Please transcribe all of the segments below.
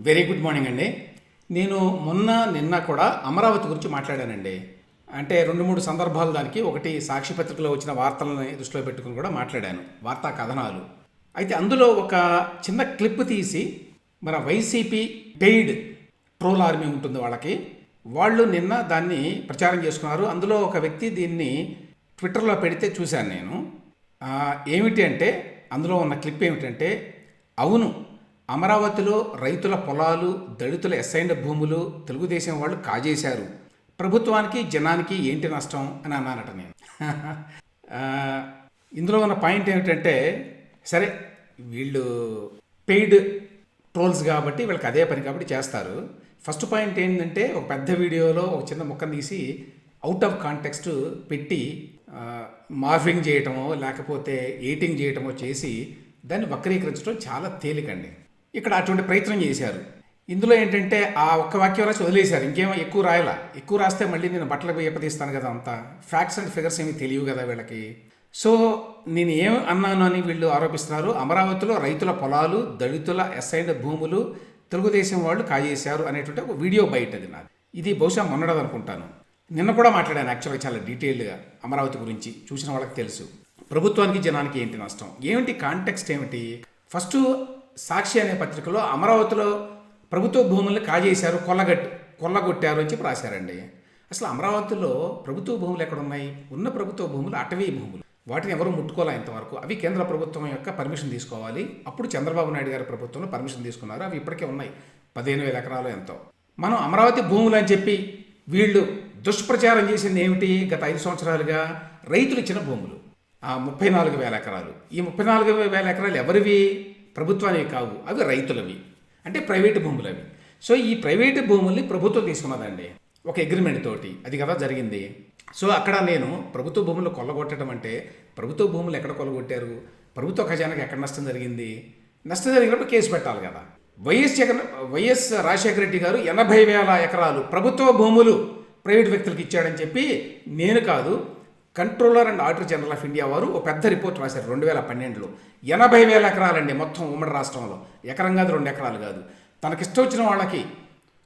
Very good morning అండి. నేను మొన్న నిన్న కూడా అమరావతి గురించి మాట్లాడానండి. అంటే రెండు మూడు సందర్భాలు దానికి ఒకటి సాక్షి పత్రికలో వచ్చిన వార్తలని దృష్టిలో పెట్టుకుని కూడా మాట్లాడాను. వార్తా కథనాలు. అయితే అందులో ఒక చిన్న క్లిప్ తీసి మన వైసీపీ పెయిడ్ ట్రోల్ ఆర్మీ ఉంటుంది వాళ్ళకి. వాళ్ళు నిన్న దాన్ని ప్రచారం చేసుకున్నారు. అందులో ఒక వ్యక్తి దీన్ని ట్విట్టర్లో పెడితే చూశాను నేను. ఏమిటి అంటే అందులో ఉన్న క్లిప్ ఏమిటంటే అవును అమరావతిలో రైతుల పొలాలు దళితుల ఎస్ఐండ్ భూములు తెలుగుదేశం వాళ్ళు కాజేశారు. ప్రభుత్వానికి జనానికి ఏంటి నష్టం అని అన్నానట నేను. ఇందులో ఉన్న పాయింట్ ఏమిటంటే సరే వీళ్ళు పెయిడ్ ట్రోల్స్ కాబట్టి వీళ్ళకి అదే పని కాబట్టి చేస్తారు. ఫస్ట్ పాయింట్ ఏంటంటే ఒక పెద్ద వీడియోలో ఒక చిన్న ముక్కను తీసి అవుట్ ఆఫ్ కాంటెక్స్ట్ పెట్టి మార్ఫింగ్ చేయటమో లేకపోతే ఎయిటింగ్ చేయటమో చేసి దాన్ని వక్రీకరించడం చాలా తేలికండి. ఇక్కడ అటువంటి ప్రయత్నం చేశారు. ఇందులో ఏంటంటే ఆ ఒక్క వాక్యం రాసి వదిలేశారు. ఇంకేమో ఎక్కువ రాయాల? ఎక్కువ రాస్తే మళ్ళీ నేను బట్టలు ఎప్పదీస్తాను కదా అంతా. ఫ్యాక్ట్స్ అండ్ ఫిగర్స్ ఏమి తెలియవు కదా వీళ్ళకి. సో నేను ఏం అన్నాను అని వీళ్ళు ఆరోపిస్తున్నారు? అమరావతిలో రైతుల పొలాలు దళితుల ఎస్ఐడ్ భూములు తెలుగుదేశం వాళ్ళు కాజేశారు అనేటువంటి ఒక వీడియో బయట అది నాది. ఇది బహుశా మొన్నడది అనుకుంటాను నిన్న కూడా మాట్లాడాను యాక్చువల్గా చాలా డీటెయిల్డ్గా అమరావతి గురించి. చూసిన వాళ్ళకి తెలుసు. ప్రభుత్వానికి జనానికి ఏంటి నష్టం? ఏమిటి కాంటెక్స్ట్ ఏమిటి? ఫస్ట్ సాక్షి అనే పత్రికలో అమరావతిలో ప్రభుత్వ భూములను కాజేశారు కొల్లగట్టి కొల్లగొట్టారు అని చెప్పి రాశారండి. అసలు అమరావతిలో ప్రభుత్వ భూములు ఎక్కడ ఉన్నాయి ఉన్న ప్రభుత్వ భూములు అటవీ భూములు వాటిని ఎవరు ముట్టుకోలే ఇంతవరకు? అవి కేంద్ర ప్రభుత్వం యొక్క పర్మిషన్ తీసుకోవాలి. అప్పుడు చంద్రబాబు నాయుడు గారి ప్రభుత్వంలో పర్మిషన్ తీసుకున్నారు. అవి ఇప్పటికే ఉన్నాయి. పదిహేను వేల ఎకరాలు ఎంతో. మనం అమరావతి భూములు అని చెప్పి వీళ్ళు దుష్ప్రచారం చేసింది ఏమిటి? గత ఐదు సంవత్సరాలుగా రైతులు ఇచ్చిన భూములు. ఆ ముప్పై నాలుగు వేల ఎకరాలు. ఈ ముప్పై నాలుగు వేల ఎకరాలు ఎవరివి? ప్రభుత్వానికి కావు అవి రైతులవి. అంటే ప్రైవేటు భూములవి. సో ఈ ప్రైవేటు భూముల్ని ప్రభుత్వం తీసుకున్నదండి. ఒక అగ్రిమెంట్ తోటి. అది కదా జరిగింది. సో అక్కడ నేను ప్రభుత్వ భూములు కొల్లగొట్టడం అంటే ప్రభుత్వ భూములు ఎక్కడ కొల్లగొట్టారు? ప్రభుత్వ ఖజానాకి ఎక్కడ నష్టం జరిగింది? నష్టం జరిగినప్పుడు కేసు పెట్టాలి కదా. వైఎస్ జగన్ వైఎస్ రాజశేఖర రెడ్డి గారు ఎనభై వేల ఎకరాలు ప్రభుత్వ భూములు ప్రైవేట్ వ్యక్తులకు ఇచ్చాడని చెప్పి నేను కాదు controller and auditor general of India వారు ఒక పెద్ద రిపోర్ట్ రాశారు రెండు వేల పన్నెండులో. ఎనభై వేల ఎకరాలండి మొత్తం ఉమ్మడి రాష్ట్రంలో. ఎకరం కాదు రెండు ఎకరాలు కాదు. తనకిష్టం వచ్చిన వాళ్ళకి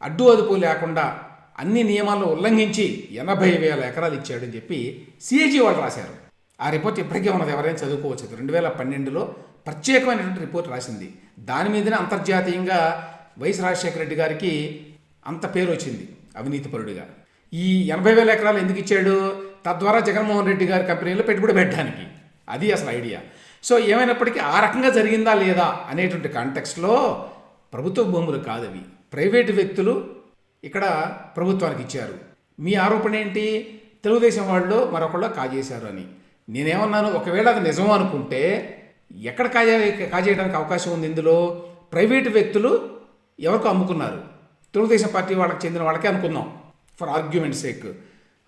అడ్డు అదుపు లేకుండా అన్ని నియమాలను ఉల్లంఘించి ఎనభై వేల ఎకరాలు ఇచ్చాడని చెప్పి సిఏజీ వాళ్ళు రాశారు. ఆ రిపోర్ట్ ఇప్పటికే ఉన్నది ఎవరైనా చదువుకోవచ్చు. రెండు వేల పన్నెండులో ప్రత్యేకమైనటువంటి రిపోర్ట్ రాసింది. దాని మీదనే అంతర్జాతీయంగా వైఎస్ రాజశేఖర రెడ్డి గారికి అంత పేరు వచ్చింది అవినీతిపరుడిగా ఈ ఎనభై వేల ఎకరాలు ఎందుకు ఇచ్చాడు? తద్వారా జగన్మోహన్ రెడ్డి గారి కంపెనీలో పెట్టుబడి పెట్టడానికి. అది అసలు ఐడియా. సో ఏమైనప్పటికీ ఆ రకంగా జరిగిందా లేదా అనేటువంటి కాంటెక్స్లో ప్రభుత్వ భూములు కాదు అవి. ప్రైవేటు వ్యక్తులు ఇక్కడ ప్రభుత్వానికి ఇచ్చారు. మీ ఆరోపణ ఏంటి? తెలుగుదేశం వాళ్ళు మరొకళ్ళు కాజేశారు అని. నేనేమన్నాను? ఒకవేళ అది నిజం అనుకుంటే ఎక్కడ కాజే కాజేయడానికి అవకాశం ఉంది ఇందులో? ప్రైవేటు వ్యక్తులు ఎవరికి అమ్ముకున్నారు. తెలుగుదేశం పార్టీ వాళ్ళకి చెందిన వాళ్ళకే అనుకుందాం. For argument sake.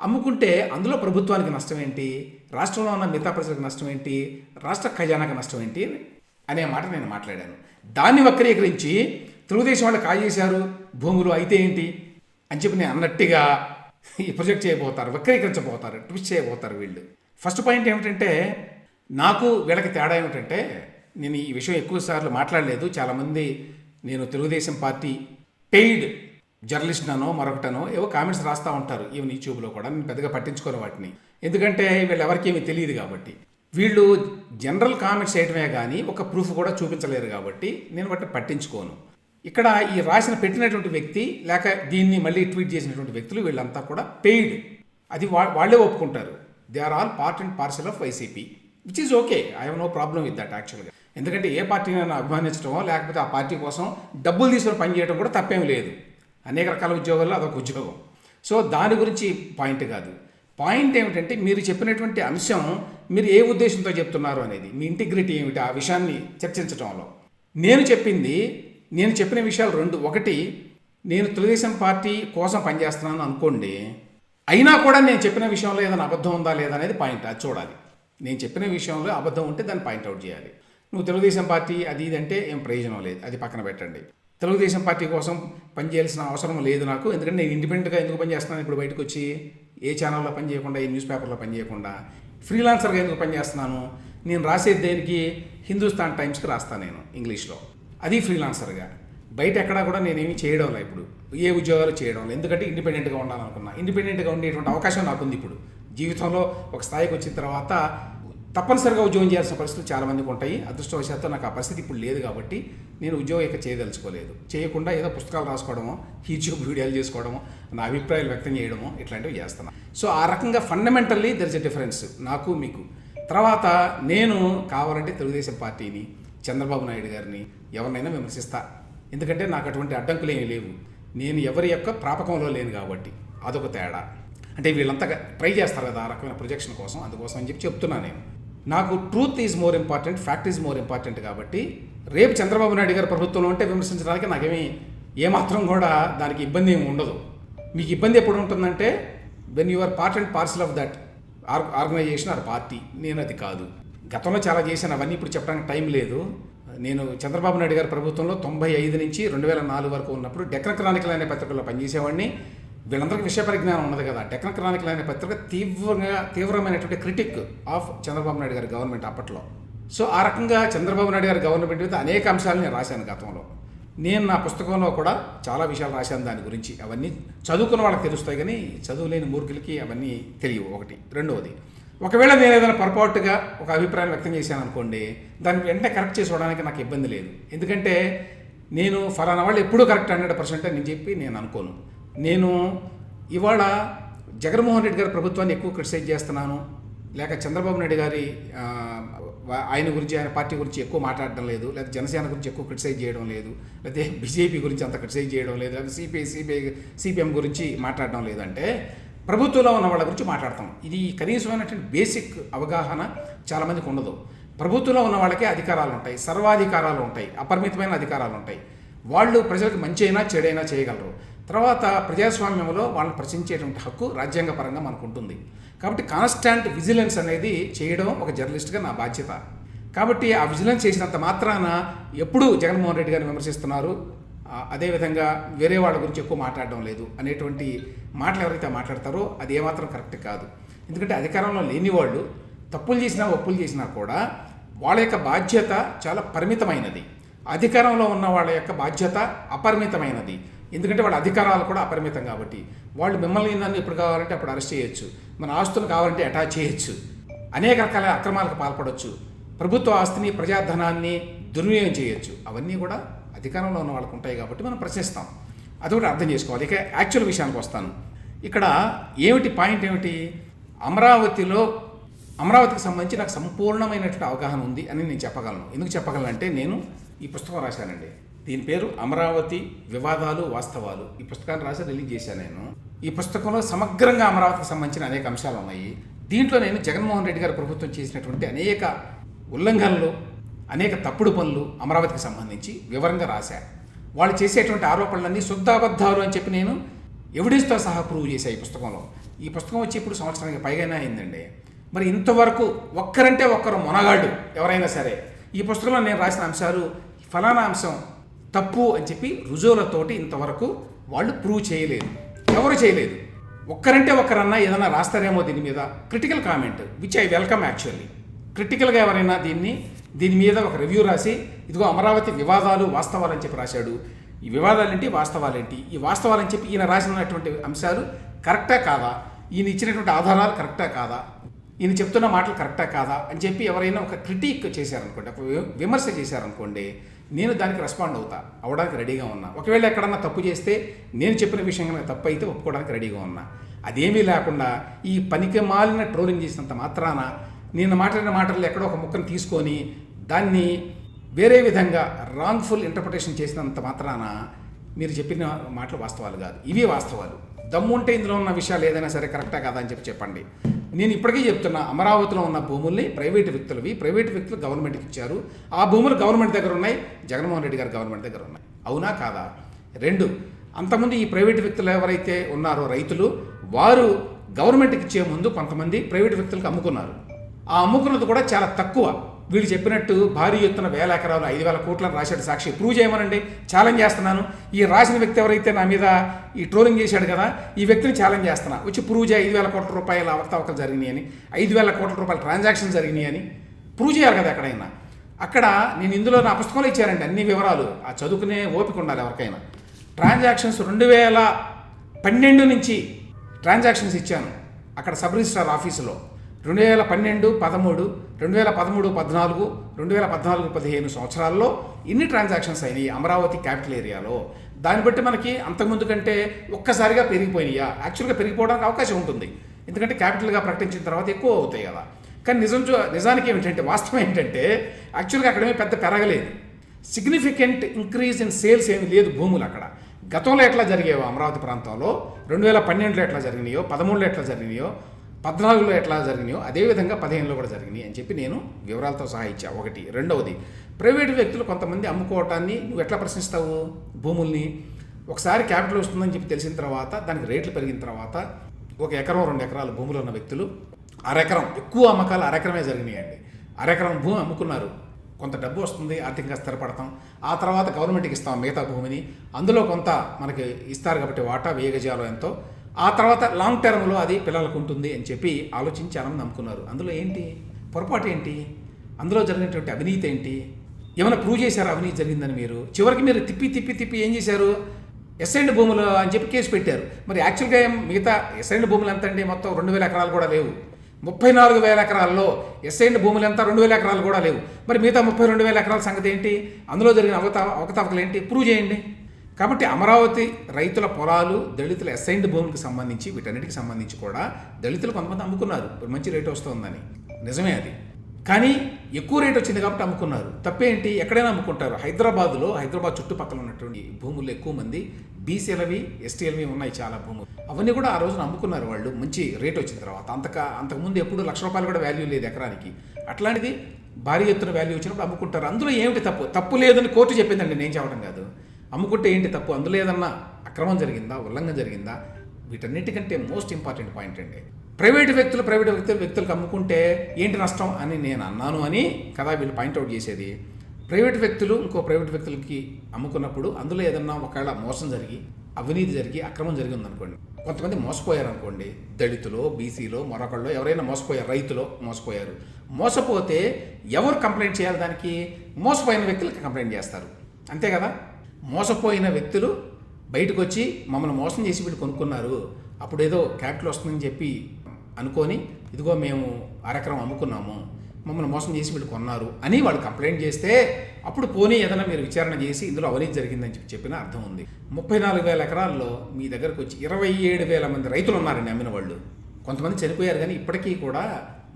అమ్ముకుంటే అందులో ప్రభుత్వానికి నష్టం ఏంటి? రాష్ట్రంలో ఉన్న మిగతా ప్రజలకు నష్టం ఏంటి? రాష్ట్ర ఖజానాకి నష్టం ఏంటి? అనే మాట నేను మాట్లాడాను. దాన్ని వక్రీకరించి తెలుగుదేశం వాళ్ళు కాజేశారు భూములు అయితే ఏంటి? అని చెప్పి నేను అన్నట్టుగా ఈ ప్రొజెక్ట్ చేయబోతారు వక్రీకరించబోతారు ట్విస్ట్ చేయబోతారు వీళ్ళు. ఫస్ట్ పాయింట్ ఏమిటంటే నాకు వీళ్ళకి తేడా ఏమిటంటే నేను ఈ విషయం ఎక్కువసార్లు మాట్లాడలేదు. చాలామంది నేను తెలుగుదేశం పార్టీ పెయిడ్ జర్నలిస్ట్నో మరొకటనో ఏవో కామెంట్స్ రాస్తూ ఉంటారు. ఈవెన్ యూట్యూబ్లో కూడా నేను పెద్దగా పట్టించుకోను వాటిని. ఎందుకంటే వీళ్ళు ఎవరికేమీ ఏమీ తెలియదు కాబట్టి. వీళ్ళు జనరల్ కామెంట్స్ చేయడమే కానీ ఒక ప్రూఫ్ కూడా చూపించలేరు కాబట్టి నేను వాటిని పట్టించుకోను. ఇక్కడ ఈ రాసిన పెట్టినటువంటి వ్యక్తి లేక దీన్ని మళ్ళీ ట్వీట్ చేసినటువంటి వ్యక్తులు వీళ్ళంతా కూడా పెయిడ్ అది వా వాళ్ళే ఒప్పుకుంటారు. They are all part and parcel of YCP which is okay I have no problem with that యాక్చువల్గా ఎందుకంటే ఏ పార్టీని అభిమానించడమో లేకపోతే ఆ పార్టీ కోసం డబ్బులు తీసుకొని పనిచేయడం కూడా తప్పేం లేదు. అనేక రకాల ఉద్యోగాల్లో అదొక ఉద్యోగం. సో దాని గురించి పాయింట్ కాదు. పాయింట్ ఏమిటంటే మీరు చెప్పినటువంటి అంశం మీరు ఏ ఉద్దేశంతో చెప్తున్నారు అనేది మీ ఇంటిగ్రిటీ ఏమిటి ఆ విషయాన్ని చర్చించడంలో నేను చెప్పింది నేను చెప్పిన విషయాలు రెండు. ఒకటి నేను తెలుగుదేశం పార్టీ కోసం పనిచేస్తున్నాను అనుకోండి అయినా కూడా నేను చెప్పిన విషయంలో ఏదైనా అబద్ధం ఉందా లేదా అనేది పాయింట్ అది చూడాలి. నేను చెప్పిన విషయంలో అబద్ధం ఉంటే దాన్ని పాయింట్అవుట్ చేయాలి. నువ్వు తెలుగుదేశం పార్టీ అది ఇది అంటే ఏం ప్రయోజనం లేదు అది పక్కన పెట్టండి. తెలుగుదేశం పార్టీ కోసం పనిచేయాల్సిన అవసరం లేదు నాకు. ఎందుకంటే నేను ఇండిపెండెంట్గా ఎందుకు పనిచేస్తున్నాను ఇప్పుడు బయటకు వచ్చి ఏ ఛానల్లో పని చేయకుండా ఏ న్యూస్ పేపర్లో పని చేయకుండా ఫ్రీలాన్సర్గా ఎందుకు పనిచేస్తున్నాను నేను రాసేది దేనికి? హిందుస్థాన్ టైమ్స్కి రాస్తాను నేను ఇంగ్లీష్లో. అది ఫ్రీలాన్సర్గా. బయట ఎక్కడా కూడా నేనేమి చేయడం లేదు ఇప్పుడు. ఏ ఉద్యోగాలు చేయడం లేదు. ఎందుకంటే ఇండిపెండెంట్గా ఉండాలనుకున్నా. ఇండిపెండెంట్గా ఉండేటువంటి అవకాశం నాకు ఉంది ఇప్పుడు. జీవితంలో ఒక స్థాయికి వచ్చిన తర్వాత తప్పనిసరిగా ఉద్యోగం చేయాల్సిన పరిస్థితులు చాలామందికి ఉంటాయి. అదృష్టవశాత్తు నాకు ఆ పరిస్థితి ఇప్పుడు లేదు కాబట్టి నేను ఉద్యోగం ఇక చేయదలుచుకోలేదు. చేయకుండా ఏదో పుస్తకాలు రాసుకోవడమో యూట్యూబ్ వీడియోలు చేసుకోవడమో నా అభిప్రాయాలు వ్యక్తం చేయడమో ఇట్లాంటివి చేస్తున్నాను సో ఆ రకంగా fundamentally there is a difference నాకు మీకు. తర్వాత నేను కావాలంటే తెలుగుదేశం పార్టీని చంద్రబాబు నాయుడు గారిని ఎవరినైనా విమర్శిస్తా. ఎందుకంటే నాకు అటువంటి అడ్డంకులు ఏమీ లేవు. నేను ఎవరి యొక్క ప్రాపకంలో లేను కాబట్టి అదొక తేడా. అంటే వీళ్ళంతా ట్రై చేస్తారు కదా ఆ రకమైన ప్రొజెక్షన్ కోసం అందుకోసం అని చెప్పి చెప్తున్నాను నేను. నాకు truth is more important fact is more important కాబట్టి రేపు చంద్రబాబు నాయుడు గారి ప్రభుత్వంలో ఉంటే విమర్శించడానికి నాకేమీ ఏమాత్రం కూడా దానికి ఇబ్బంది ఏమి ఉండదు. మీకు ఇబ్బంది ఎప్పుడు ఉంటుందంటే when you are part and parcel of that or organization or party నేను అది కాదు. గతంలో చాలా చేశాను అవన్నీ ఇప్పుడు చెప్పడానికి టైం లేదు. నేను చంద్రబాబు నాయుడు గారి ప్రభుత్వంలో తొంభై ఐదు నుంచి రెండు వేల నాలుగు వరకు ఉన్నప్పుడు డెక్కన క్రానికల్ అనే పత్రికలో పనిచేసేవాడిని. వీళ్ళందరికీ విషయ పరిజ్ఞానం ఉన్నది కదా డెక్కన క్రానికల్ అనే పత్రిక తీవ్రంగా తీవ్రమైనటువంటి క్రిటిక్ ఆఫ్ చంద్రబాబు నాయుడు గారి గవర్నమెంట్ అప్పట్లో. సో ఆ రకంగా చంద్రబాబు నాయుడు గారి గవర్నమెంట్ మీద అనేక అంశాలు నేను రాశాను గతంలో. నేను నా పుస్తకంలో కూడా చాలా విషయాలు రాశాను దాని గురించి. అవన్నీ చదువుకున్న వాళ్ళకి తెలుస్తాయి కానీ చదువులేని మూర్ఖులకి అవన్నీ తెలియవు. ఒకటి. రెండవది ఒకవేళ నేను ఏదైనా పొరపాటుగా ఒక అభిప్రాయం వ్యక్తం చేశాను అనుకోండి దాన్ని వెంటనే కరెక్ట్ చేసుకోవడానికి నాకు ఇబ్బంది లేదు. ఎందుకంటే నేను ఫలానా వాళ్ళు ఎప్పుడూ కరెక్ట్ హండ్రెడ్ పర్సెంట్ అని చెప్పి నేను అనుకోను. నేను ఇవాళ జగన్మోహన్ రెడ్డి గారి ప్రభుత్వాన్ని ఎక్కువ క్రిటిసైజ్ చేస్తున్నాను. లేక చంద్రబాబు నాయుడు గారి ఆయన గురించి ఆయన పార్టీ గురించి ఎక్కువ మాట్లాడడం లేదు. లేదా జనసేన గురించి ఎక్కువ క్రిటిసైజ్ చేయడం లేదు. లేకపోతే బీజేపీ గురించి అంత క్రిటిసైజ్ చేయడం లేదు. లేదా సిపిఐ సిపిఐ సిపిఎం గురించి మాట్లాడడం లేదంటే ప్రభుత్వంలో ఉన్న వాళ్ళ గురించి మాట్లాడతాం. ఇది కనీసమైనటువంటి బేసిక్ అవగాహన చాలామందికి ఉండదు. ప్రభుత్వంలో ఉన్న వాళ్ళకే అధికారాలు ఉంటాయి. సర్వాధికారాలు ఉంటాయి. అపరిమితమైన అధికారాలు ఉంటాయి. వాళ్ళు ప్రజలకు మంచి అయినా చెడైనా చేయగలరు. తర్వాత ప్రజాస్వామ్యంలో వాళ్ళని ప్రశ్నించేటువంటి హక్కు రాజ్యాంగపరంగా మనకు ఉంటుంది. కాబట్టి కాన్స్టాంట్ విజిలెన్స్ అనేది చేయడం ఒక జర్నలిస్ట్గా నా బాధ్యత. కాబట్టి ఆ విజిలెన్స్ చేసినంత మాత్రాన ఎప్పుడు జగన్మోహన్ రెడ్డి గారిని విమర్శిస్తున్నారు. అదేవిధంగా వేరే వాళ్ళ గురించి ఎక్కువ మాట్లాడడం లేదు అనేటువంటి మాటలు ఎవరైతే మాట్లాడతారో అది ఏమాత్రం కరెక్ట్ కాదు. ఎందుకంటే అధికారంలో లేని వాళ్ళు తప్పులు చేసినా ఒప్పులు చేసినా కూడా వాళ్ళ యొక్క బాధ్యత చాలా పరిమితమైనది. అధికారంలో ఉన్న వాళ్ళ యొక్క బాధ్యత అపరిమితమైనది. ఎందుకంటే వాళ్ళ అధికారాలు కూడా అపరిమితం కాబట్టి. వాళ్ళు మిమ్మల్ని నన్ను ఎప్పుడు కావాలంటే అప్పుడు అరెస్ట్ చేయొచ్చు. మన ఆస్తులు కావాలంటే అటాచ్ చేయొచ్చు. అనేక రకాల అక్రమాలకు పాల్పడవచ్చు ప్రభుత్వ ఆస్తిని ప్రజాధనాన్ని దుర్వినియోగం చేయొచ్చు. అవన్నీ కూడా అధికారంలో ఉన్న వాళ్ళకు ఉంటాయి కాబట్టి మనం ప్రశ్నిస్తాం. అది కూడా అర్థం చేసుకోవాలి. ఇక యాక్చువల్ విషయానికి వస్తాను. ఇక్కడ ఏమిటి పాయింట్ ఏమిటి? అమరావతిలో అమరావతికి సంబంధించి నాకు సంపూర్ణమైనటువంటి అవగాహన ఉంది అని నేను చెప్పగలను. ఎందుకు చెప్పగలను అంటే నేను ఈ పుస్తకం రాశానండి. దీని పేరు అమరావతి వివాదాలు వాస్తవాలు. ఈ పుస్తకాన్ని రాసి రిలీజ్ చేశాను నేను. ఈ పుస్తకంలో సమగ్రంగా అమరావతికి సంబంధించిన అనేక అంశాలు ఉన్నాయి. దీంట్లో నేను జగన్మోహన్ రెడ్డి గారి ప్రభుత్వం చేసినటువంటి అనేక ఉల్లంఘనలు అనేక తప్పుడు పనులు అమరావతికి సంబంధించి వివరంగా రాశాను వాళ్ళు చేసేటువంటి ఆరోపణలన్నీ శుద్ధాబద్ధాలు అని చెప్పి నేను ఎవిడెన్స్తో సహా ప్రూవ్ చేశాను ఈ పుస్తకంలో. ఈ పుస్తకం వచ్చి ఇప్పుడు సంవత్సరానికి పైగానే అయిందండి. మరి ఇంతవరకు ఒక్కరంటే ఒక్కరు మొనగాడు ఎవరైనా సరే. ఈ పుస్తకంలో నేను రాసిన అంశాలు ఫలానా అంశం తప్పు అని చెప్పి రుజువులతోటి ఇంతవరకు వాళ్ళు ప్రూవ్ చేయలేదు. ఎవరు చేయలేదు? ఒక్కరంటే ఒక్కరన్నా ఏదైనా రాస్తారేమో దీని మీద critical comment which I welcome actually క్రిటికల్గా ఎవరైనా దీన్ని దీని మీద ఒక రివ్యూ రాసి ఇదిగో అమరావతి వివాదాలు వాస్తవాలు అని చెప్పి రాశాడు. ఈ వివాదాలేంటి? వాస్తవాలేంటి? ఈ వాస్తవాలని చెప్పి ఈయన రాసినటువంటి అంశాలు కరెక్టా కాదా? ఈయన ఇచ్చినటువంటి ఆధారాలు కరెక్టా కాదా? ఈయన చెప్తున్న మాటలు కరెక్టా కాదా అని చెప్పి ఎవరైనా ఒక క్రిటిక్ చేశారనుకోండి ఒక విమర్శ చేశారనుకోండి నేను దానికి రెస్పాండ్ అవుతా అవడానికి రెడీగా ఉన్నా. ఒకవేళ ఎక్కడన్నా తప్పు చేస్తే నేను చెప్పిన విషయం కనుక తప్పు అయితే ఒప్పుకోవడానికి రెడీగా ఉన్నా. అదేమీ లేకుండా ఈ పనికి మాలిన ట్రోలింగ్ చేసినంత మాత్రాన నేను మాట్లాడిన మాటలు ఎక్కడో ఒక ముక్కను తీసుకొని దాన్ని వేరే విధంగా రాంగ్ఫుల్ ఇంటర్ప్రిటేషన్ చేసినంత మాత్రాన మీరు చెప్పిన మాటలు వాస్తవాలు కాదు. ఇవి వాస్తవాలు. దమ్ము ఉంటే ఇందులో ఉన్న విషయాలు ఏదైనా సరే కరెక్టా కాదా అని చెప్పి చెప్పండి. నేను ఇప్పటికీ చెప్తున్నా అమరావతిలో ఉన్న భూముల్ని ప్రైవేటు వ్యక్తులవి ప్రైవేటు వ్యక్తులు గవర్నమెంట్కి ఇచ్చారు. ఆ భూములు గవర్నమెంట్ దగ్గర ఉన్నాయి జగన్మోహన్ రెడ్డి గారు గవర్నమెంట్ దగ్గర ఉన్నాయి. అవునా కాదా? రెండు అంతకుముందు ఈ ప్రైవేటు వ్యక్తులు ఎవరైతే ఉన్నారో రైతులు వారు గవర్నమెంట్కి ఇచ్చే ముందు కొంతమంది ప్రైవేటు వ్యక్తులకు అమ్ముకున్నారు. ఆ అమ్ముకున్నది కూడా చాలా తక్కువ. వీళ్ళు చెప్పినట్టు భారీ ఎత్తున వేల ఎకరాలు ఐదు వేల కోట్లను రాశాడు సాక్షి. ప్రూవ్ చేయమనండి. ఛాలెంజ్ చేస్తున్నాను. ఈ రాసిన వ్యక్తి ఎవరైతే నా మీద ఈ ట్రోలింగ్ చేశాడు కదా ఈ వ్యక్తిని ఛాలెంజ్ చేస్తున్నా. వచ్చి ప్రూవ్ చేయ ఐదు వేల కోట్ల రూపాయల అవకతవకలు జరిగినాయని అని ఐదు వేల కోట్ల రూపాయల ట్రాన్సాక్షన్ జరిగినాయని ప్రూవ్ చేయాలి కదా ఎక్కడైనా. అక్కడ నేను ఇందులో నా పుస్తకంలో ఇచ్చారండి అన్ని వివరాలు. ఆ చదువుకునే ఓపిక ఉండాలి ఎవరికైనా. ట్రాన్సాక్షన్స్ రెండు వేల పన్నెండు నుంచి ట్రాన్సాక్షన్స్ ఇచ్చాను. అక్కడ సబ్ రిజిస్ట్రార్ ఆఫీసులో రెండు వేల పన్నెండు పదమూడు రెండు వేల పదమూడు పద్నాలుగు రెండు వేల పద్నాలుగు పదిహేను సంవత్సరాల్లో ఇన్ని ట్రాన్సాక్షన్స్ అయినాయి అమరావతి క్యాపిటల్ ఏరియాలో? దాన్ని బట్టి మనకి అంతకుముందు కంటే ఒక్కసారిగా పెరిగిపోయినాయా? యాక్చువల్గా పెరిగిపోవడానికి అవకాశం ఉంటుంది. ఎందుకంటే క్యాపిటల్గా ప్రకటించిన తర్వాత ఎక్కువ అవుతాయి కదా. కానీ నిజం చూ- నిజానికి ఏమిటంటే వాస్తవం ఏంటంటే యాక్చువల్గా అక్కడేమీ పెద్ద పెరగలేదు. సిగ్నిఫికెంట్ ఇంక్రీజ్ ఇన్ సేల్స్ ఏమీ లేదు భూములు అక్కడ. గతంలో ఎట్లా జరిగేవో అమరావతి ప్రాంతంలో? రెండు వేల పన్నెండులో ఎట్లా జరిగినాయో పదమూడులో ఎట్లా జరిగినాయో పద్నాలుగులో ఎట్లా జరిగినాయో అదేవిధంగా పదిహేనులో కూడా జరిగినాయి అని చెప్పి నేను వివరాలతో సహా ఇచ్చా. ఒకటి. రెండవది ప్రైవేటు వ్యక్తులు కొంతమంది అమ్ముకోవటాన్ని నువ్వు ఎట్లా ప్రశ్నిస్తావు భూముల్ని? ఒకసారి క్యాపిటల్ వస్తుందని చెప్పి తెలిసిన తర్వాత దానికి రేట్లు పెరిగిన తర్వాత ఒక ఎకరం రెండు ఎకరాల భూములు ఉన్న వ్యక్తులు అరెకరం ఎక్కువ అమ్మకాలు అరెకరమే జరిగినాయండి. అరెకరం భూమి అమ్ముకున్నారు. కొంత డబ్బు వస్తుంది ఆర్థికంగా స్థిరపడతాం. ఆ తర్వాత గవర్నమెంట్కి ఇస్తాం మిగతా భూమిని. అందులో కొంత మనకి ఇస్తారు కాబట్టి వాటా వెయ్యి ఎంతో. ఆ తర్వాత లాంగ్ టర్మ్లో అది పిల్లలకు ఉంటుంది అని చెప్పి ఆలోచించి చాలా నమ్ముకున్నారు. అందులో ఏంటి? పొరపాటు ఏంటి? అందులో జరిగినటువంటి అవినీతి ఏంటి? ఏమైనా ప్రూవ్ చేశారు అవినీతి జరిగిందని మీరు? చివరికి మీరు తిప్పి తిప్పి తిప్పి ఏం చేశారు? ఎస్ఐండ్ భూములు అని చెప్పి కేసు పెట్టారు. మరి యాక్చువల్గా మిగతా ఎస్ఐండ్ భూములు ఎంత అండి? మొత్తం రెండు వేల ఎకరాలు కూడా లేవు. ముప్పై నాలుగు వేల ఎకరాల్లో ఎస్ఐండ్ భూములు ఎంత? రెండు వేల ఎకరాలు కూడా లేవు. మరి మిగతా ముప్పై రెండు వేల ఎకరాల సంగతి ఏంటి? అందులో జరిగిన అవత అవకతవకలు ఏంటి? ప్రూవ్ చేయండి. కాబట్టి అమరావతి రైతుల పొలాలు దళితుల అసైన్డ్ భూములకు సంబంధించి వీటన్నిటికి సంబంధించి కూడా దళితులు కొంతమంది అమ్ముకున్నారు. ఇప్పుడు మంచి రేటు వస్తుందని. నిజమే అది. కానీ ఎక్కువ రేట్ వచ్చింది కాబట్టి అమ్ముకున్నారు. తప్పేంటి? ఎక్కడైనా అమ్ముకుంటారు. హైదరాబాద్లో హైదరాబాద్ చుట్టుపక్కల ఉన్నటువంటి భూములు ఎక్కువ మంది బీసీలవి ఎస్టీఎల్వి ఉన్నాయి చాలా భూములు. అవన్నీ కూడా ఆ రోజున అమ్ముకున్నారు వాళ్ళు. మంచి రేట్ వచ్చిన తర్వాత. అంతక అంతకుముందు ఎప్పుడు లక్ష రూపాయలు కూడా వాల్యూ లేదు ఎకరానికి. అట్లాంటిది భారీ ఎత్తున వాల్యూ వచ్చినప్పుడు అమ్ముకుంటారు. అందులో ఏమిటి తప్పు? తప్పు లేదని కోర్టు చెప్పిందండి. నేను చెప్పడం కాదు. అమ్ముకుంటే ఏంటి తప్పు? అందులో ఏదన్నా అక్రమం జరిగిందా? ఉల్లంఘన జరిగిందా? వీటన్నిటికంటే మోస్ట్ ఇంపార్టెంట్ పాయింట్ అండి. ప్రైవేటు వ్యక్తులు ప్రైవేట్ వ్యక్తులు వ్యక్తులకు అమ్ముకుంటే ఏంటి నష్టం అని నేను అన్నాను అని కదా వీళ్ళు పాయింట్అవుట్ చేసేది. ప్రైవేట్ వ్యక్తులు ఇంకో ప్రైవేట్ వ్యక్తులకి అమ్ముకున్నప్పుడు అందులో ఏదన్నా ఒకవేళ మోసం జరిగి అవినీతి జరిగి అక్రమం జరిగి ఉందనుకోండి కొంతమంది మోసపోయారు అనుకోండి దళితులో బీసీలో మరొకళ్ళు ఎవరైనా మోసపోయారు రైతులో మోసపోయారు. మోసపోతే ఎవరు కంప్లైంట్ చేయాలి దానికి? మోసపోయిన వ్యక్తులకి కంప్లైంట్ చేస్తారు. అంతే కదా? మోసపోయిన వ్యక్తులు బయటకు వచ్చి మమ్మల్ని మోసం చేసి వీళ్ళు కొనుక్కున్నారు. అప్పుడు ఏదో క్యాపిటల్ వస్తుందని చెప్పి అనుకొని ఇదిగో మేము అరెకరం అమ్ముకున్నాము మమ్మల్ని మోసం చేసి వీళ్ళు కొన్నారు అని వాళ్ళు కంప్లైంట్ చేస్తే అప్పుడు పోనీ ఏదైనా మీరు విచారణ చేసి ఇందులో అవినీతి జరిగిందని చెప్పి చెప్పిన అర్థం ఉంది. ముప్పై నాలుగు వేల ఎకరాల్లో మీ దగ్గరకు వచ్చి ఇరవై ఏడు వేల మంది రైతులు ఉన్నారండి అమ్మిన వాళ్ళు. కొంతమంది చనిపోయారు కానీ ఇప్పటికీ కూడా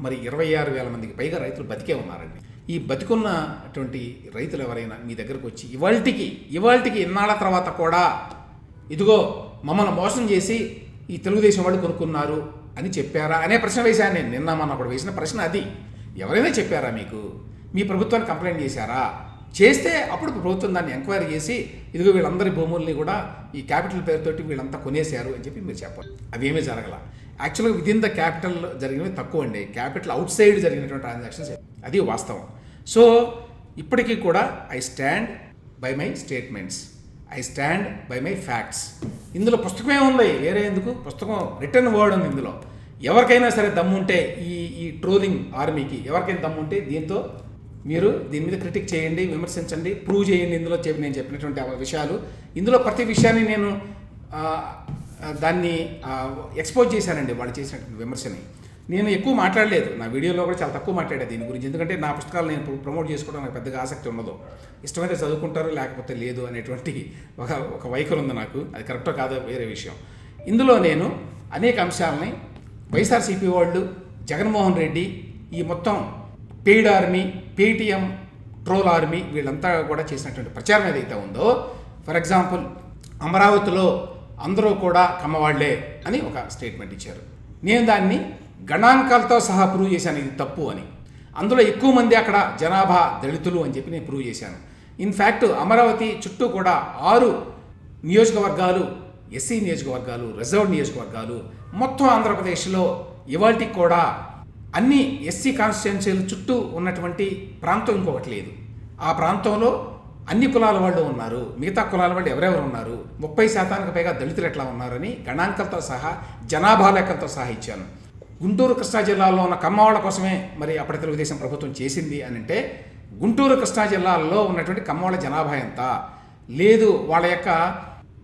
మరి ఇరవై ఆరు వేల మందికి పైగా రైతులు బతికే ఉన్నారండి. ఈ బతికున్నటువంటి రైతులు ఎవరైనా మీ దగ్గరకు వచ్చి ఇవాళకి ఇవాళకి ఇన్నాళ్ళ తర్వాత కూడా ఇదిగో మమ్మల్ని మోసం చేసి ఈ తెలుగుదేశం వాళ్ళు కొనుక్కున్నారు అని చెప్పారా అనే ప్రశ్న వేశాను నేను. నిన్న మన అప్పుడు వేసిన ప్రశ్న అది. ఎవరైనా చెప్పారా మీకు? మీ ప్రభుత్వాన్ని కంప్లైంట్ చేశారా? చేస్తే అప్పుడు ప్రభుత్వం దాన్ని ఎంక్వైరీ చేసి ఇదిగో వీళ్ళందరి భూముల్ని కూడా ఈ క్యాపిటల్ పేరుతోటి వీళ్ళంతా కొనేశారు అని చెప్పి మీరు చెప్పాలి. అవేమీ జరగల. యాక్చువల్గా విదిన్ ద క్యాపిటల్ జరిగినవి తక్కువ అండి క్యాపిటల్ అవుట్ సైడ్ జరిగినటువంటి ట్రాన్సాక్షన్స్ అది వాస్తవం. సో ఇప్పటికీ కూడా I stand by my statements I stand by my facts ఇందులో పుస్తకమే ఉంది? వేరే ఎందుకు? పుస్తకం రిటర్న్ వర్డ్ ఉంది ఇందులో. ఎవరికైనా సరే దమ్ముంటే ఈ ఈ ట్రోలింగ్ ఆర్మీకి ఎవరికైనా దమ్ముంటే దీంతో మీరు దీని మీద క్రిటిక్ చేయండి విమర్శించండి ప్రూవ్ చేయండి ఇందులో చెప్పి నేను చెప్పినటువంటి విషయాలు. ఇందులో ప్రతి విషయాన్ని నేను దాన్ని ఎక్స్పోజ్ చేశానండి వాళ్ళు చేసినటువంటి విమర్శని. నేను ఎక్కువ మాట్లాడలేదు. నా వీడియోలో కూడా చాలా తక్కువ మాట్లాడే దీని గురించి. ఎందుకంటే నా పుస్తకాలు నేను ప్రమోట్ చేసుకోవడం నాకు పెద్దగా ఆసక్తి ఉండదు. ఇష్టమైతే చదువుకుంటారు లేకపోతే లేదు అనేటువంటి ఒక ఒక వైఖరి ఉంది నాకు. అది కరెక్టో కాదో వేరే విషయం. ఇందులో నేను అనేక అంశాలని వైఎస్ఆర్సీపీ వాళ్ళు జగన్మోహన్ రెడ్డి ఈ మొత్తం paid army Paytm troll army వీళ్ళంతా కూడా చేసినటువంటి ప్రచారం ఏదైతే ఉందో ఫర్ ఎగ్జాంపుల్ అమరావతిలో అందరూ కూడా కమ్మవాళ్ళే అని ఒక స్టేట్మెంట్ ఇచ్చారు. నేను దాన్ని గణాంకాలతో సహా ప్రూవ్ చేశాను ఇది తప్పు అని. అందులో ఎక్కువ మంది అక్కడ జనాభా దళితులు అని చెప్పి నేను ప్రూవ్ చేశాను. ఇన్ఫ్యాక్ట్ అమరావతి చుట్టూ కూడా ఆరు నియోజకవర్గాలు ఎస్సీ నియోజకవర్గాలు రిజర్వ్ నియోజకవర్గాలు మొత్తం ఆంధ్రప్రదేశ్లో ఇవాటికి కూడా అన్ని ఎస్సీ కాన్స్టిట్యున్సీల చుట్టూ ఉన్నటువంటి ప్రాంతం ఇంకొకటి లేదు. ఆ ప్రాంతంలో అన్ని కులాల వాళ్ళు ఉన్నారు. మిగతా కులాల వాళ్ళు ఎవరెవరు ఉన్నారు? ముప్పై శాతానికి పైగా దళితులు ఎట్లా ఉన్నారని గణాంకాలతో సహా జనాభా లెక్కలతో సహా ఇచ్చాను. గుంటూరు కృష్ణా జిల్లాలో ఉన్న కమ్మవాళ్ళ కోసమే మరి అప్పటి తెలుగుదేశం ప్రభుత్వం చేసింది అని అంటే గుంటూరు కృష్ణా జిల్లాల్లో ఉన్నటువంటి కమ్మవాళ్ళ జనాభా ఎంత? లేదు వాళ్ళ యొక్క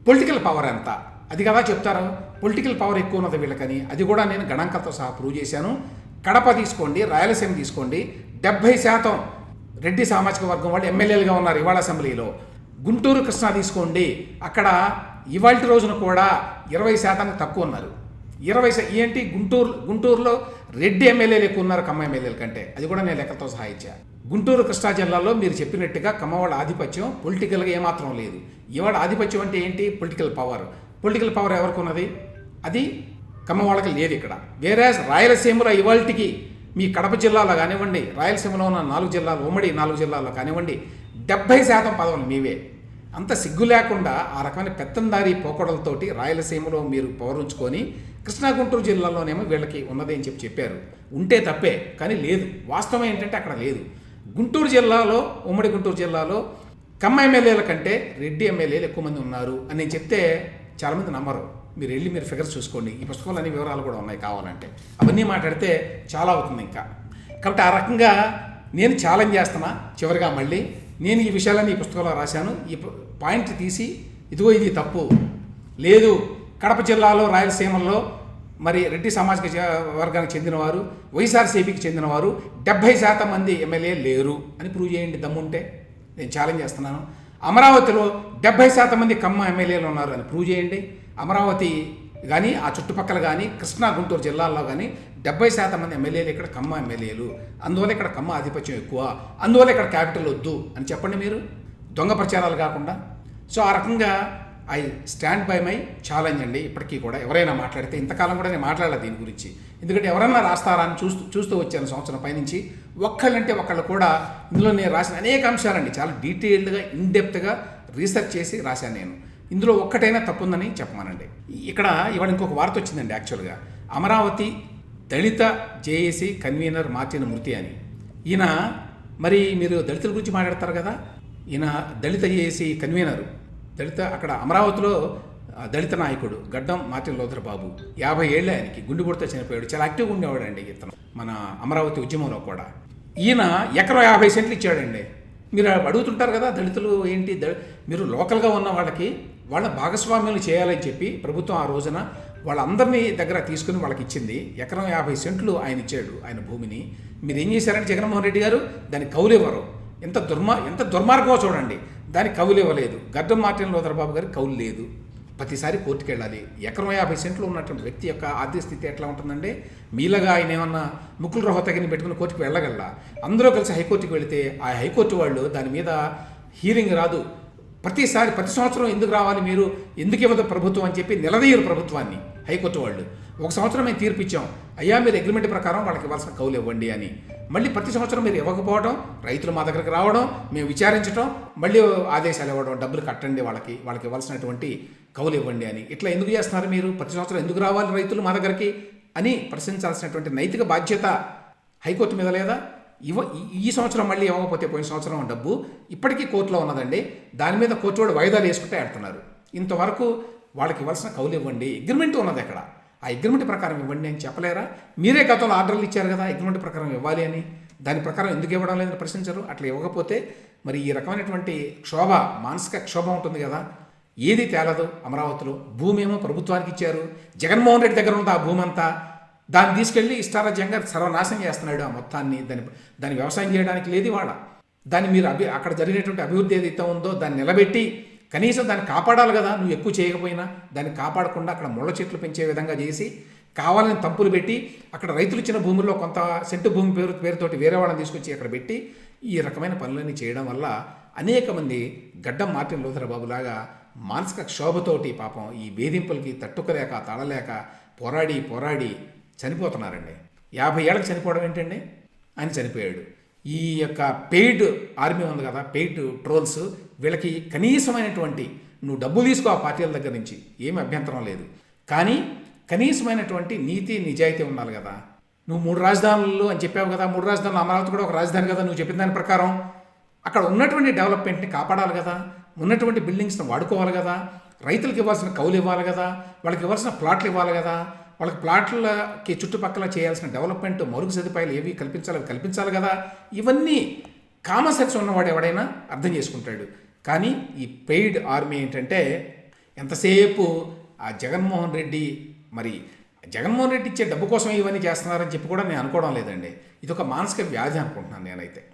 పొలిటికల్ పవర్ ఎంత? అది కదా చెప్తారు. పొలిటికల్ పవర్ ఎక్కువ ఉన్నది వీళ్ళకని. అది కూడా నేను గణాంకాలతో సహా ప్రూవ్ చేశాను. కడప తీసుకోండి రాయలసీమ తీసుకోండి. డెబ్భై శాతం రెడ్డి సామాజిక వర్గం వాళ్ళు ఎమ్మెల్యేలుగా ఉన్నారు ఇవాళ అసెంబ్లీలో. గుంటూరు కృష్ణా తీసుకోండి. అక్కడ ఇవాళ రోజున కూడా ఇరవై శాతానికి తక్కువ ఉన్నారు. ఇరవై ఏంటి గుంటూరు గుంటూరులో రెడ్డి ఎమ్మెల్యేలు ఎక్కువ ఉన్నారు కమ్మ ఎమ్మెల్యేల కంటే. అది కూడా నేను లెక్కలతో సహా ఇచ్చా. గుంటూరు కృష్ణా జిల్లాలో మీరు చెప్పినట్టుగా కమ్మవాళ్ళ ఆధిపత్యం పొలిటికల్గా ఏమాత్రం లేదు. ఇవాళ ఆధిపత్యం అంటే ఏంటి? పొలిటికల్ పవర్ పొలిటికల్ పవర్ ఎవరికి ఉన్నది? అది కమ్మవాడకి లేదు ఇక్కడ. వేరే రాయలసీమలో ఇవాళకి మీ కడప జిల్లాలో కానివ్వండి రాయలసీమలో ఉన్న నాలుగు జిల్లాలు ఉమ్మడి నాలుగు జిల్లాల్లో కానివ్వండి డెబ్బై శాతం పదవులు మీవే. అంత సిగ్గు లేకుండా ఆ రకమైన పెత్తందారి పోకడలతోటి రాయలసీమలో మీరు పౌరుంచుకొని కృష్ణా గుంటూరు జిల్లాలోనేమో వీళ్ళకి ఉన్నది అని చెప్పి చెప్పారు. ఉంటే తప్పే కానీ లేదు. వాస్తవం ఏంటంటే అక్కడ లేదు. గుంటూరు జిల్లాలో ఉమ్మడి గుంటూరు జిల్లాలో కమ్మ ఎమ్మెల్యేల కంటే రెడ్డి ఎమ్మెల్యేలు ఎక్కువ మంది ఉన్నారు అని నేను చెప్తే చాలామంది నమ్మరు. మీరు వెళ్ళి మీరు ఫిగర్స్ చూసుకోండి. ఈ పుస్తకంలో అన్ని వివరాలు కూడా ఉన్నాయి కావాలంటే. అవన్నీ మాట్లాడితే చాలా అవుతుంది ఇంకా. కాబట్టి ఆ రకంగా నేను ఛాలెంజ్ చేస్తున్నా చివరిగా మళ్ళీ. నేను ఈ విషయాలన్నీ ఈ పుస్తకంలో రాశాను. ఈ పాయింట్ తీసి ఇదిగో ఇది తప్పు. లేదు కడప జిల్లాలో రాయలసీమలో మరి రెడ్డి సామాజిక వర్గానికి చెందినవారు వైఎస్ఆర్సీపీకి చెందినవారు డెబ్భై శాతం మంది ఎమ్మెల్యే లేరు అని ప్రూవ్ చేయండి దమ్ముంటే. నేను ఛాలెంజ్ చేస్తున్నాను. అమరావతిలో డెబ్భై శాతం మంది కమ్మ ఎమ్మెల్యేలు ఉన్నారు అని ప్రూవ్ చేయండి. అమరావతి కానీ ఆ చుట్టుపక్కల కానీ కృష్ణా గుంటూరు జిల్లాల్లో కానీ డెబ్బై శాతం మంది ఎమ్మెల్యేలు ఇక్కడ కమ్మ ఎమ్మెల్యేలు అందువల్ల ఇక్కడ కమ్మ ఆధిపత్యం ఎక్కువ అందువల్ల ఇక్కడ క్యాపిటల్ వద్దు అని చెప్పండి మీరు. దొంగ ప్రచారాలు కాకుండా. సో ఆ రకంగా I stand by my challenge అండి ఇప్పటికీ కూడా. ఎవరైనా మాట్లాడితే ఇంతకాలం కూడా నేను మాట్లాడలేదు దీని గురించి. ఎందుకంటే ఎవరన్నా రాస్తారా అని చూస్తూ చూస్తూ వచ్చాను సంవత్సరం పైనుంచి. ఒక్కళ్ళంటే ఒకళ్ళు కూడా ఇందులో నేను రాసిన అనేక అంశాలండి. చాలా డీటెయిల్డ్గా ఇన్డెప్త్గా రీసెర్చ్ చేసి రాశాను నేను. ఇందులో ఒక్కటైనా తప్పుందని చెప్పమానండి. ఇక్కడ ఇవాళ ఇంకొక వార్త వచ్చిందండి యాక్చువల్గా. అమరావతి దళిత జేఏసీ కన్వీనర్ మార్చిన మృతి అని. ఈయన మరి మీరు దళితుల గురించి మాట్లాడతారు కదా? ఈయన దళిత జేఏసీ కన్వీనరు. దళిత అక్కడ అమరావతిలో దళిత నాయకుడు గడ్డం మార్టిన్ లోధర్ బాబు యాభై ఏళ్ళే ఆయనకి గుండెపోటుతో చనిపోయాడు. చాలా యాక్టివ్గా ఉండేవాడు అండి ఇతను మన అమరావతి ఉద్యమంలో కూడా. ఈయన ఎకరం యాభై సెంట్లు ఇచ్చాడండి. మీరు అడుగుతుంటారు కదా దళితులు ఏంటి మీరు లోకల్గా ఉన్న వాళ్ళకి వాళ్ళ భాగస్వామ్యాలు చేయాలని చెప్పి ప్రభుత్వం ఆ రోజున వాళ్ళందరినీ దగ్గర తీసుకుని వాళ్ళకి ఇచ్చింది. ఎకరం యాభై సెంట్లు ఆయన ఇచ్చాడు ఆయన భూమిని. మీరు ఏం చేశారంటే జగన్మోహన్ రెడ్డి గారు దాన్ని కౌలివ్వరు ఎంత దుర్మా ఎంత దుర్మార్గమో చూడండి. దానికి కౌలు ఇవ్వలేదు గడ్డం మార్టిన్ లోదరబాబు గారికి కౌలు లేదు. ప్రతిసారి కోర్టుకు వెళ్ళాలి ఎకరం యాభై సెంట్లు ఉన్నటువంటి వ్యక్తి యొక్క ఆర్థిక స్థితి ఎట్లా ఉంటుందంటే మీలాగా ఆయన ఏమన్నా ముక్కులు రోహతగిని పెట్టుకుని కోర్టుకు వెళ్ళగలరా? అందరూ కలిసి హైకోర్టుకి వెళితే ఆ హైకోర్టు వాళ్ళు దాని మీద హీరింగ్ రాదు. ప్రతిసారి ప్రతి సంవత్సరం ఎందుకు రావాలి మీరు? ఎందుకు ఇవ్వదు ప్రభుత్వం అని చెప్పి నిలదీయరు ప్రభుత్వాన్ని. హైకోర్టు వాళ్ళు ఒక సంవత్సరం మేము తీర్పు ఇచ్చాం అయ్యా మీరు అగ్రిమెంట్ ప్రకారం వాళ్ళకి ఇవ్వాల్సిన కౌలు ఇవ్వండి అని. మళ్ళీ ప్రతి సంవత్సరం మీరు ఇవ్వకపోవడం రైతులు మా దగ్గరికి రావడం మేము విచారించడం మళ్ళీ ఆదేశాలు ఇవ్వడం డబ్బులు కట్టండి వాళ్ళకి వాళ్ళకి ఇవ్వాల్సినటువంటి కౌలు ఇవ్వండి అని. ఇట్లా ఎందుకు చేస్తున్నారు మీరు? ప్రతి సంవత్సరం ఎందుకు రావాలి రైతులు మా దగ్గరికి? అని ప్రశ్నించాల్సినటువంటి నైతిక బాధ్యత హైకోర్టు మీద లేదా? ఇవ్వ ఈ- ఈ సంవత్సరం మళ్ళీ ఇవ్వకపోతే పోయిన సంవత్సరం డబ్బు ఇప్పటికీ కోర్టులో ఉన్నదండి. దాని మీద కోర్టు వాడు వాయిదాలు వేసుకుంటే ఆడుతున్నారు ఇంతవరకు వాళ్ళకి ఇవ్వాల్సిన కౌలు ఇవ్వండి. అగ్రిమెంట్ ఉన్నది అక్కడ. ఆ అగ్రిమెంట్ ప్రకారం ఇవ్వండి అని చెప్పలేరా? మీరే గతంలో ఆర్డర్లు ఇచ్చారు కదా అగ్రిమెంట్ ప్రకారం ఇవ్వాలి అని. దాని ప్రకారం ఎందుకు ఇవ్వడం లేదని ప్రశ్నించరు. అట్లా ఇవ్వకపోతే మరి ఈ రకమైనటువంటి క్షోభ మానసిక క్షోభ ఉంటుంది కదా. ఏది తేలదు అమరావతిలో. భూమి ఏమో ప్రభుత్వానికి ఇచ్చారు. జగన్మోహన్ రెడ్డి దగ్గర ఉంది ఆ భూమి అంతా దాన్ని తీసుకెళ్ళి ఇష్టారాజ్యంగా సర్వనాశనం చేస్తున్నాడు ఆ మొత్తాన్ని. దాని దాన్ని వ్యవసాయం చేయడానికి లేదు ఇవాళ. దాన్ని మీరు అభి అక్కడ జరిగినటువంటి అభివృద్ధి ఏదైతే ఉందో దాన్ని నిలబెట్టి కనీసం దాన్ని కాపాడాలి కదా నువ్వు ఎక్కువ చేయకపోయినా. దాన్ని కాపాడకుండా అక్కడ ముళ్ళ చెట్లు పెంచే విధంగా చేసి కావాలని తంపులు పెట్టి అక్కడ రైతులు ఇచ్చిన భూముల్లో కొంత సెంటు భూమి పేరు పేరుతోటి వేరే వాళ్ళని తీసుకొచ్చి అక్కడ పెట్టి ఈ రకమైన పనులన్నీ చేయడం వల్ల అనేక మంది గడ్డం మార్టిన్ లూథర్ బాబులాగా మానసిక క్షోభతోటి పాపం ఈ వేధింపులకి తట్టుకోలేక తడలేక పోరాడి పోరాడి చనిపోతున్నారండి. యాభై ఏళ్ళకి చనిపోవడం ఏంటండి? ఆయన చనిపోయాడు. ఈ యొక్క పెయిడ్ ఆర్మీ ఉంది కదా పెయిడ్ ట్రోల్స్ వీళ్ళకి కనీసమైనటువంటి నువ్వు డబ్బు తీసుకో ఆ పార్టీల దగ్గర నుంచి ఏమి అభ్యంతరం లేదు. కానీ కనీసమైనటువంటి నీతి నిజాయితీ ఉండాలి కదా. నువ్వు మూడు రాజధానులు అని చెప్పావు కదా మూడు రాజధానులు అమరావతి కూడా ఒక రాజధాని కదా నువ్వు చెప్పిన దాని ప్రకారం. అక్కడ ఉన్నటువంటి డెవలప్మెంట్ని కాపాడాలి కదా. ఉన్నటువంటి బిల్డింగ్స్ని వాడుకోవాలి కదా. రైతులకు ఇవ్వాల్సిన కౌలు ఇవ్వాలి కదా. వాళ్ళకి ఇవ్వాల్సిన ప్లాట్లు ఇవ్వాలి కదా. వాళ్ళకి ప్లాట్లకి చుట్టుపక్కల చేయాల్సిన డెవలప్మెంట్ మరుగు సదుపాయాలు ఏవి కల్పించాలి అవి కల్పించాలి కదా. ఇవన్నీ కామన్ సెన్స్ ఉన్నవాడు ఎవడైనా అర్థం చేసుకుంటాడు. కానీ ఈ పెయిడ్ ఆర్మీ ఏంటంటే ఎంతసేపు ఆ జగన్మోహన్ రెడ్డి మరి జగన్మోహన్ రెడ్డి ఇచ్చే డబ్బు కోసం ఇవన్నీ చేస్తున్నారని చెప్పి కూడా నేను అనుకోవడం లేదండి. ఇది ఒక మానసిక వ్యాధి అనుకుంటున్నాను నేనైతే.